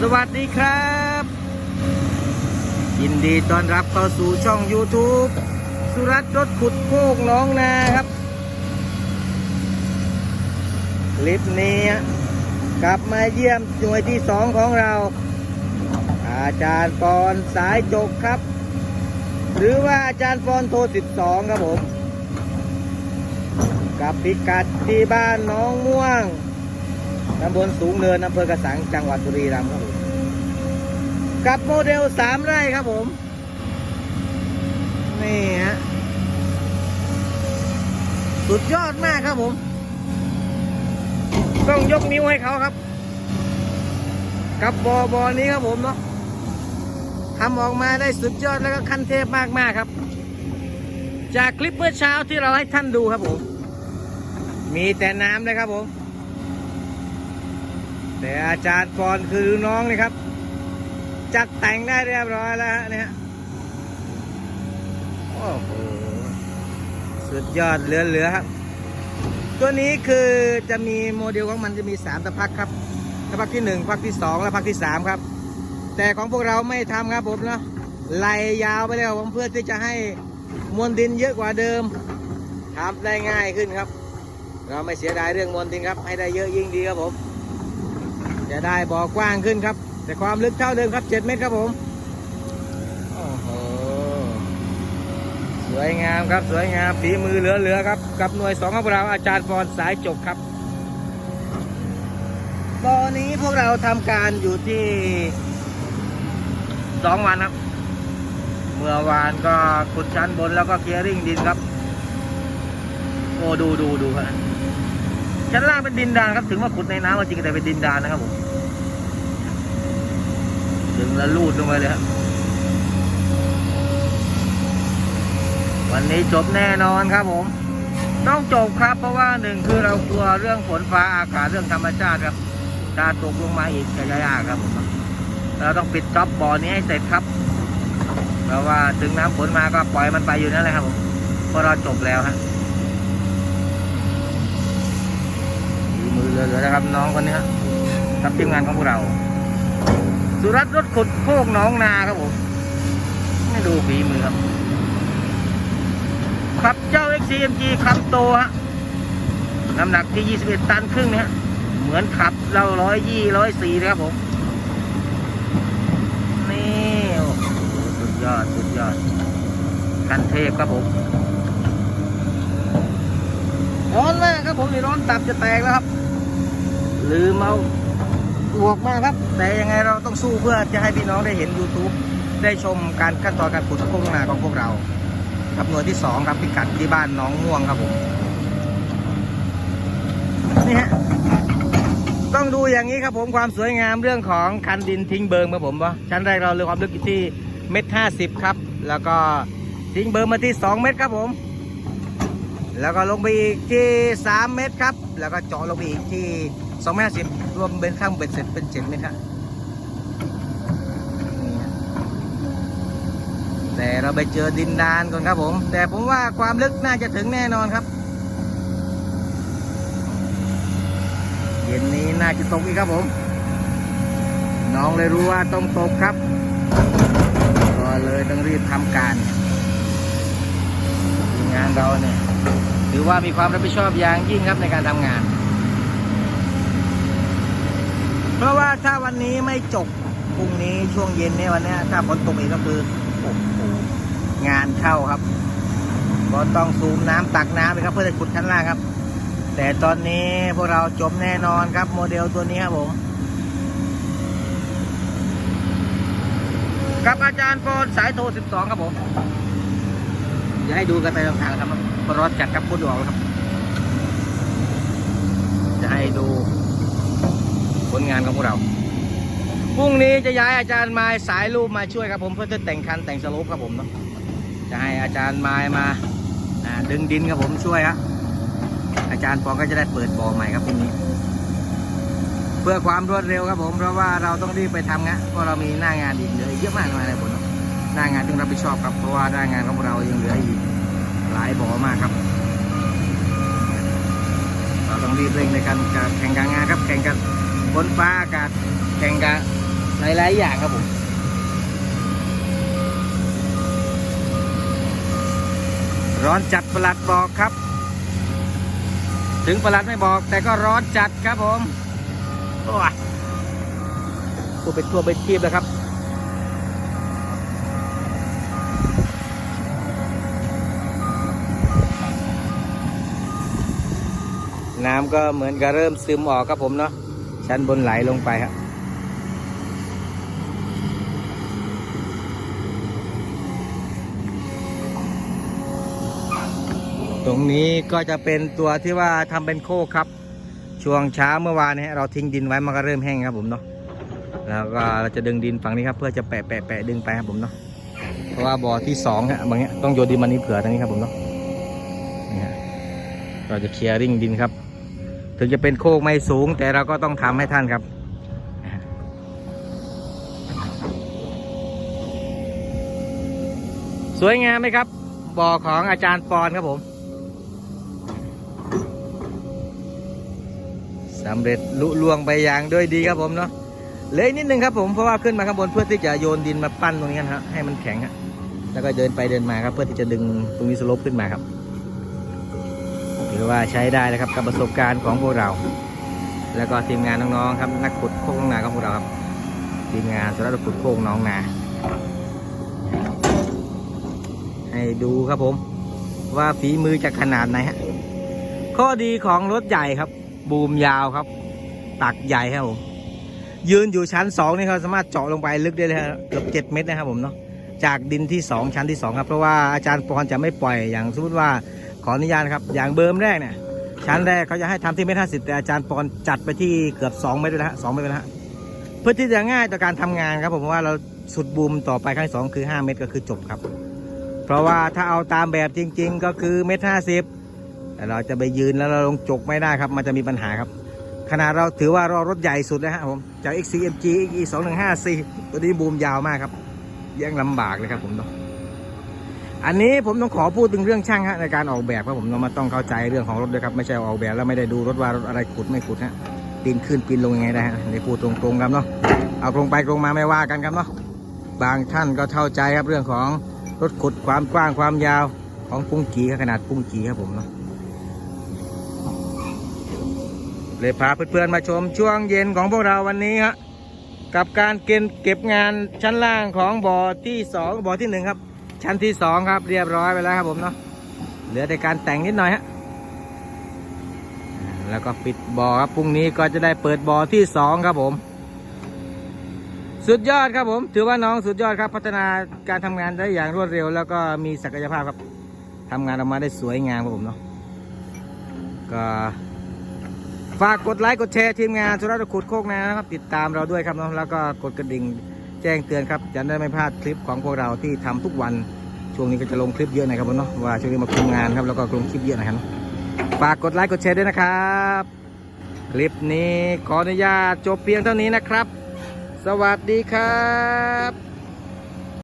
สวัสดีครับ ยินดีต้อนรับเข้าสู่ช่อง YouTube สุรัตรถขุดโคกน้องนาครับคลิปนี้กลับมาเยี่ยมหน่วยที่สองของเรา อาจารย์ปอนสายจกครับ หรือว่าอาจารย์ปอนโทร 12 ครับผม กับพิกัดที่บ้านน้องม่วง ตำบลสูงเนินอำเภอกระสังจังหวัดบุรีรัมย์ครับผมกับโมเดลสามไร่ครับผม นี่ฮะ สุดยอดมากครับผม ต้องยกนิ้วให้เขาครับ กับบอบอนี้ครับผมเนาะทำออกมาได้สุดยอดแล้วก็ขั้นเทพมาก ๆ ครับ จากคลิปเมื่อเช้าที่เราให้ท่านดูครับผม มีแต่น้ำเลยครับผม แต่อาจารย์กรคือน้องนี่ครับ จัดแต่งได้เรียบร้อยแล้วฮะเนี่ยโอ้โหสุดยอดเหลือๆครับ ตัวนี้คือจะมีโมเดลของมันจะมีสามตะพักครับตะพักที่หนึ่งพักที่สองและพักที่สามครับ แต่ของพวกเราไม่ทำครับผมเนาะไล่ยาวไปแล้วผมเพื่อที่จะให้มวลดินเยอะกว่าเดิมทำได้ง่ายขึ้นครับ เราไม่เสียดายเรื่องมวลดินครับ ให้ได้เยอะยิ่งดีครับผม จะได้บ่อกว้างขึ้นครับ แต่ความลึกเท่าเดิมครับ7เมตรครับผมโอ้โหสวยงามครับสวยงามฝีมือเหลือๆครับ กับหน่วยสองของเราอาจารย์ฟอนสายจกครับตอนนี้พวกเราทำการอยู่ที่สองวันครับ เมื่อวานก็ขุดชั้นบนแล้วก็เคลียร์ริ่งดินครับ โอ้ดูดูดูครับ ชั้นล่างเป็นดินดานครับถึงว่าขุดในน้ำจริงแต่เป็นดินดานนะครับผมดึงแล้วลูดลงไปเลยครับวันนี้จบแน่นอนครับผม ต้องจบครับ เพราะว่าหนึ่งคือเรากลัวเรื่องฝนฟ้าอากาศเรื่องธรรมชาติครับถ้าตกลงมาอีกจะยากครับผมเราต้องปิดจ็อบบ่อนี้ให้เสร็จครับ เพราะว่าถึงน้ำฝนมาก็ปล่อยมันไปอยู่นั่นแหละครับผมเพราะเราจบแล้วฮะฝี มือเหลือๆนะครับน้องคนนี้ครับทีมงานของพวกเรา สุรัตน์รถขุดโคกน้องนาครับผมไม่ดูฝีมือครับขับเจ้า XCMG ขับโตฮะน้ำหนักที่ 21 ตันครึ่งเนี่ยฮะเหมือนขับเราร้อยยี่ร้อยสี่เลยครับผม นี่สุดยอด สุดยอดกันเทพครับผมร้อนมากครับผมนี่ร้อนตับจะแตกแล้วครับ ลืมเอาบวกมากครับ แต่ยังไงเราต้องสู้เพื่อจะให้พี่น้องได้เห็น YouTube ได้ชมการขั้นตอนการขุดโค้งนาของพวกเรา กับหน่วยที่สองครับพิกัดที่บ้านน้องม่วงครับผมนี่ฮะต้องดูอย่างนี้ครับผมความสวยงามเรื่องของคันดินทิ้งเบิงครับผมว่าชั้นแรกเราเรือความลึกที่เมตรห้าสิบครับ แล้วก็ทิ้งเบิงมาที่สองเมตรครับผม แล้วก็ลงไปอีกที่สามเมตรครับ แล้วก็เจาะลงไปอีกที่ สองเมตรสิบรวมเป็นข้างเบ็ดเสร็จเป็นเจ็ดเมตรครับแต่เราไปเจอดินดานก่อนครับผม แต่ผมว่าความลึกน่าจะถึงแน่นอนครับเย็นนี้น่าจะตกอีกครับผม น้องเลยรู้ว่าต้องตกครับ ก็เลยต้องรีบทำการงานเราเนี่ยถือว่ามีความรับผิดชอบอย่างยิ่งครับในการทำงาน เพราะว่าถ้าวันนี้ไม่จบพรุ่งนี้ช่วงเย็นเนี่ยวันนี้ถ้าฝนตกอีกก็คือโอ้โหงานเข้าครับก็ต้องสูบน้ำตักน้ำไปครับเพื่อจะขุดชั้นล่างครับ แต่ตอนนี้พวกเราจบแน่นอนครับ โมเดลตัวนี้ครับผมกับอาจารย์ปอนสายโทร 12 ครับผมอย่าให้ดูกันไปทางครับรถจัดครับพูดออกครับ จะให้ดู ผลงานของพวกเราพรุ่งนี้จะย้ายอาจารย์ม้สายรูปมาช่วยครับผมเพื่อจะแต่งคันแต่งสโลปครับผมเนาะจะให้อาจารย์ม้มาดึงดินครับผมช่วยฮะอาจารย์ปองก็จะได้เปิดบ่อใหม่ครับพรุ่งนี้ เพื่อความรวดเร็วครับผมเพราะว่าเราต้องรีบไปทำงานเพราะเรามีหน้างานอีกเหลือเยอะมากมายเลยผมหน้างานต้องรับผิดชอบครับเพราะว่าหน้างานของเรายังเหลืออีกหลายบ่อมากครับ เราต้องรีบเร่งในการแข่งการงานครับแข่งกัน ฝนฟ้าอากาศแข่งกันหลายๆอย่างครับผมร้อนจัดประหลัดบอกครับ ถึงประหลัดไม่บอก แต่ก็ร้อนจัดครับผมโอ้ยตัวเป็นตัวเป็นทีบแล้วครับ น้ำก็เหมือนกับเริ่มซึมออกครับผมเนาะ ชั้นบนไหลลงไปครับตรงนี้ก็จะเป็นตัวที่ว่าทำเป็นโคกครับ ช่วงเช้าเมื่อวานนี้เราทิ้งดินไว้มันก็เริ่มแห้งครับผมเนาะแล้วก็เราจะดึงดินฝั่งนี้ครับ เพื่อจะแปะแปะแปะดึงไปครับผมเนาะเพราะว่าบ่อที่สองฮะบางเนี้ยต้องโยนดินมานี้เผื่อตรงนี้ครับผมเนาะนี่ฮะเราจะเคลียร์ริ่งดินครับ ถึงจะเป็นโคกไม่สูง แต่เราก็ต้องทำให้ท่านครับ สวยงามไหมครับบ่อของอาจารย์ปอนครับผมสำเร็จลุล่วงไปอย่างด้วยดีครับผมเนาะเลยนิดนึงครับผมเพราะว่าขึ้นมาข้างบนเพื่อที่จะโยนดินมาปั้นตรงนี้กันฮะให้มันแข็งฮะแล้วก็เดินไปเดินมาครับ เพื่อที่จะดึงตรงนี้สลปขึ้นมาครับ ถือว่าใช้ได้แล้วครับกับประสบการณ์ของพวกเรา แล้วก็ทีมงานน้องๆครับนักขุดโค้งนาของพวกเราครับทีมงานสำหรับขุดโค้งน้องนา ให้ดูครับผม ว่าฝีมือจะขนาดไหนฮะข้อดีของรถใหญ่ครับ บูมยาวครับ ตักใหญ่ครับผมยืนอยู่ชั้นสองนี่เขาสามารถเจาะลงไปลึกได้เลยครับเกือบเจ็ดเมตรนะครับผมเนาะจากดินที่สองชั้นที่สองครับเพราะว่าอาจารย์ปอนจะไม่ปล่อยอย่างสมมติว่า ขออนุญาตครับ อย่างเบิร์มแรกเนี่ยชั้นแรกเขาจะให้ทำที่เมตรห้าสิบแต่อาจารย์ปอนจัดไปที่เกือบสองเมตรเลยนะฮะสองเมตรเลยนะฮะเพื่อที่จะง่ายต่อการทำงานครับผมเพราะว่าเราสุดบูมต่อไปครั้งสองคือห้าเมตรก็คือจบครับ เพราะว่าถ้าเอาตามแบบจริง ๆ ก็คือเมตรห้าสิบแต่เราจะไปยืนแล้วเราลงจกไม่ได้ครับ มันจะมีปัญหาครับ ขนาดเราถือว่าเรารถใหญ่สุดนะฮะผมจาก XCMG XE 2 1 5 4ตัวนี้บูมยาวมากครับยังลำบากเลยครับผมเนาะ อันนี้ผมต้องขอพูดถึงเรื่องช่างฮะในการออกแบบครับผมเรามาต้องเข้าใจเรื่องของรถด้วยครับไม่ใช่ออกแบบแล้วไม่ได้ดูรถว่ารถอะไรขุดไม่ขุดฮะปีนขึ้นปีนลงยังไงได้ฮะในพูดตรงๆครับเนาะเอาตรงไปตรงมาไม่ว่ากันครับเนาะบางท่านก็เข้าใจครับเรื่องของรถขุดความกว้างความยาวของปุ้งกีขนาดปุ้งกีครับผมเนาะเลยพาเพื่อนๆมาชมช่วงเย็นของพวกเราวันนี้ฮะกับการเก็บเก็บงานชั้นล่างของบ่อที่สองบ่อที่หนึ่งครับ ชั้นที่สองครับเรียบร้อยไปแล้วครับผมเนาะเหลือแต่การแต่งนิดหน่อยฮะแล้วก็ปิดบ่อครับพรุ่งนี้ก็จะได้เปิดบ่อที่สองครับผม สุดยอดครับผม ถือว่าน้องสุดยอดครับ พัฒนาการทำงานได้อย่างรวดเร็ว แล้วก็มีศักยภาพครับทำงานออกมาได้สวยงามครับผมเนาะก็ฝากกดไลค์กดแชร์ทีมงานสุรัตน์ขุดโคกนะครับ ติดตามเราด้วยครับเนาะแล้วก็กดกระดิ่ง แจ้งเตือนครับจะได้ไม่พลาดคลิปของพวกเราที่ทำทุกวันช่วงนี้ก็จะลงคลิปเยอะหนะครับผมเนาะว่าช่วงนี้มาคุมงานครับแล้วก็ลงคลิปเยอะนะครับฝากกดไลค์กดแชร์ด้วยนะครับ คลิปนี้ขออนุญาตจบเพียงเท่านี้นะครับ สวัสดีครับ